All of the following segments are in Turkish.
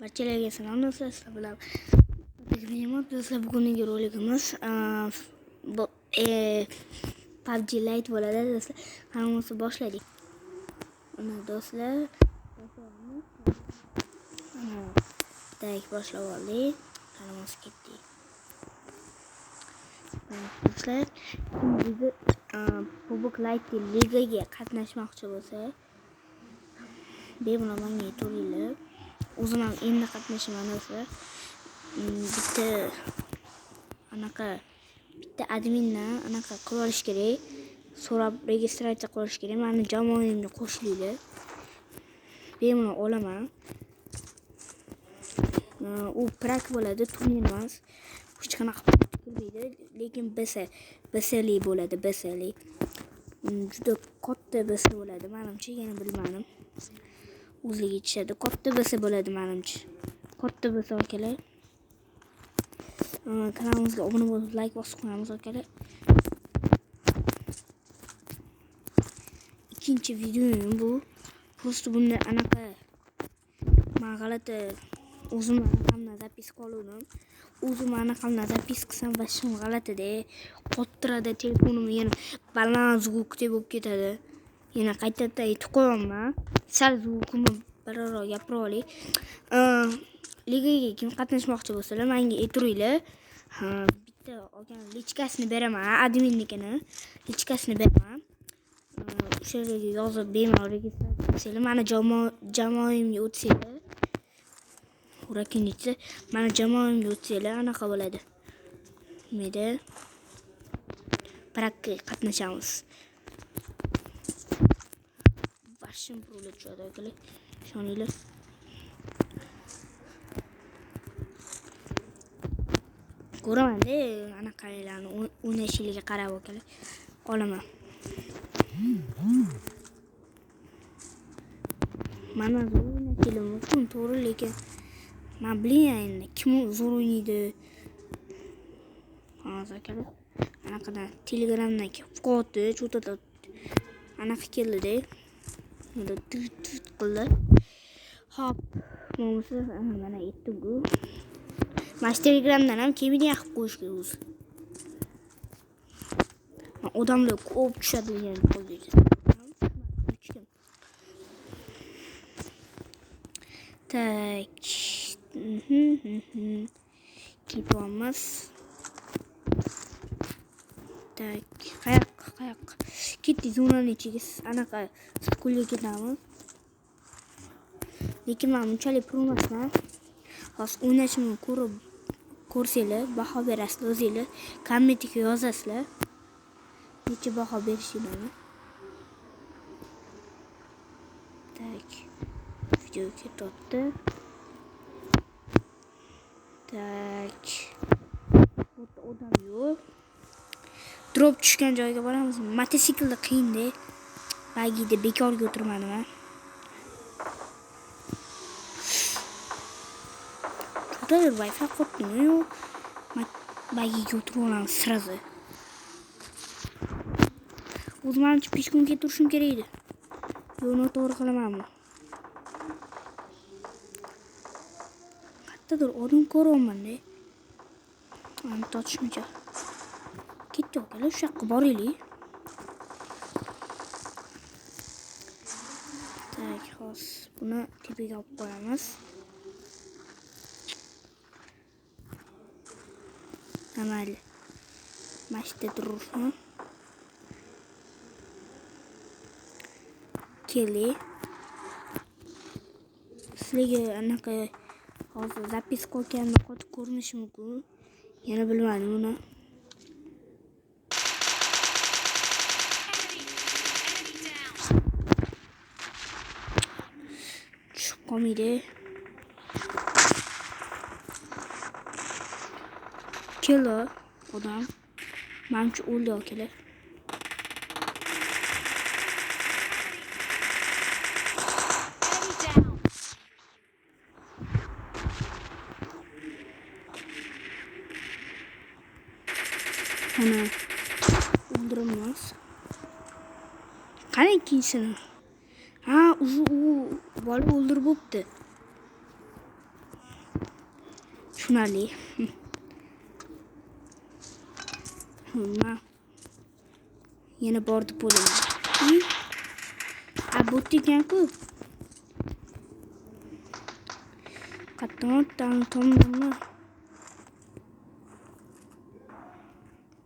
Barchalarga salom do'stlar, Birgaman do'stlar bugungi roligimiz uh, bu e, PUBG Lite bo'ladi do'stlar. Hammamiz boshladik. Mana do'stlar, direkt boshlab oldik. Hammamiz ketdik. Do'stlar, bizni PUBG Lite ligaga qatnashmoqchi bo'lsa, bemalol menga aytavringlar. O'zim ham endi qatnashaman o'zi mm, bitta anaqa bitta admindan anaqa qilib olish kerak. So'rab registratsiya qilib olish kerak. Mani jamoamga qo'shinglar bemalol olaman. Mm, u prak bo'ladi turnir emas. Hech qanaqa kirmaydi lekin bs bsli bo'ladi bsli mm, juda katta bs bo'ladi manimcha yana bilmadim. ಉಜ್ಲಿಗಿಚ್ಚದು ಕೊಟ್ಟು ಬಸೆ ಬೋಲದು ಮಾನಂಚ್ ಕೊಟ್ಟು ಬಸೆ ಓಕೆಲೆ ಕಲಾಮ್ಸ್ಗೆ ಒಬ್ಬನಿಗೆ ಲೈಕ್ ಹೊಸ್ಕೊಳಮ್ಸ್ ಓಕೆಲೆ ikinci videoyum bu. Prosto bunda anaqa mag'alati o'zim e, anaqamni zapis qiluvdim. O'zim anaqamni zapis qilsam va shim g'alatida qottiradi telefonim yana baland zvukda bo'lib ketadi. ዩናይትድ ትቆማ sal hukumi birorov gapira oling ligaga kim qatnashmoqchi bo'lsalar manga aytiringlar bitta olgan lichkasini beraman adminnikini lichkasini beraman o'sha yerga yozib bemalol registratsiya qilsanglar mani jamoamga o'tsanglar urakinichi mani jamoamga o'tsanglar anaqa bo'ladi meda prakka qatnashamiz Başım problem tushadi akalar ishoninglar ko'ramanda anaqalarni o'ynashligiga qarab akalar olaman mana o'ynashligim mumkin to'g'ri lekin man bilmayman endi kim zo'r o'ynaydi hozir akalar anaqadan telegramdan qoldi cho'tada anaqa keldida bunda tut tut qildi hop. Bo'lmasa mana aytdiku mana shu telegramdan qilib qo'yish kerak o'zi Man odamlar ko'p tushadi degan qo'lga tak kipamiz tak qayoqqa qayoqqa ketdik zonani ichiga anaqa ko'lga ketamiz lekin man bunchalik pro emasman hozir o'ynashimni ko'rib ko'rsanglar baho berasizlar o'zinglar kommentga yozasizlar necha baho berishinglarni tak. Video ketyapti tak. Bu yerda odam yo'q drop tushgan joyga boramiz mototsiklda qiyinda bagida bekorga o'tirmadim man Cho'tadir wifi qotdimi yo'q bagiga o'tirib olamiz сразу o'zi manimcha peshkumga turishim kerak edi yo'q noto'g'ri qilamanmi qayerdadir odam ko'ryapmanda mani totishmacha shu yoqqa boraylik tak qo'yamiz mayli mana shu yerda tururman keling sizlarga anaqa hozir zapiska olganimda qotib ko'rinishi mumkin yana bilmadim uni tushib qolmaydi keldi odam manimcha o'ldi akalar mana o'ldirilmas qani ikkinchisini ha уже u bola o'ldirib bo'pti tushunarli. Nima yana bor deb o'ylayman a bo'pti ekanku. Qayerdan tomdanmi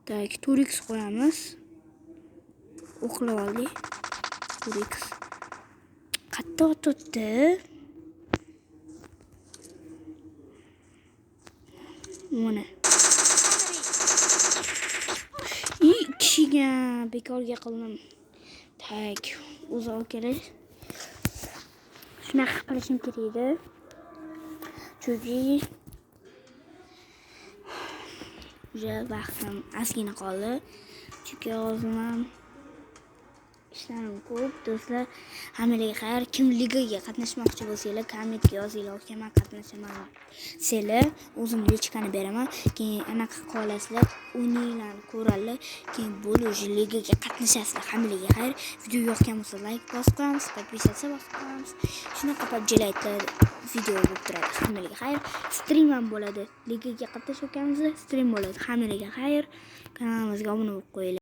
так turix qo'yamiz. O'qlab oldik. Turix qayerda o'tibdi mana kishiga bekorga qildim tak o'zi olib kelish shunaqa qilishim kerak edi chunki уже vaqtim ozgina qoldi chunki hozir ham ishlarim ko'p do'stlar hammalarga xayr kim ligaga qatnashmoqchi bo'lsanglar kommentga yozinglar aka man qatnashaman desanglar o'zim lichkani beraman keyin anaqa qolasizlar o'ninglarni o'yinlarni ko'radilar keyin bo'ldi уже ligaga qatnashasizlar hammalarga xayr video yoqgan bo'lsa layk bosib qo'yamiz подписаться bosib qo'yamiz shunaqa pubjilaytlar video bo'lib turadi hammalarga xayr strim ham bo'ladi ligaga qatnashayotganimizda strim bo'ladi hammalarga xayr kanalimizga obuna bo'lib qo'yinglar.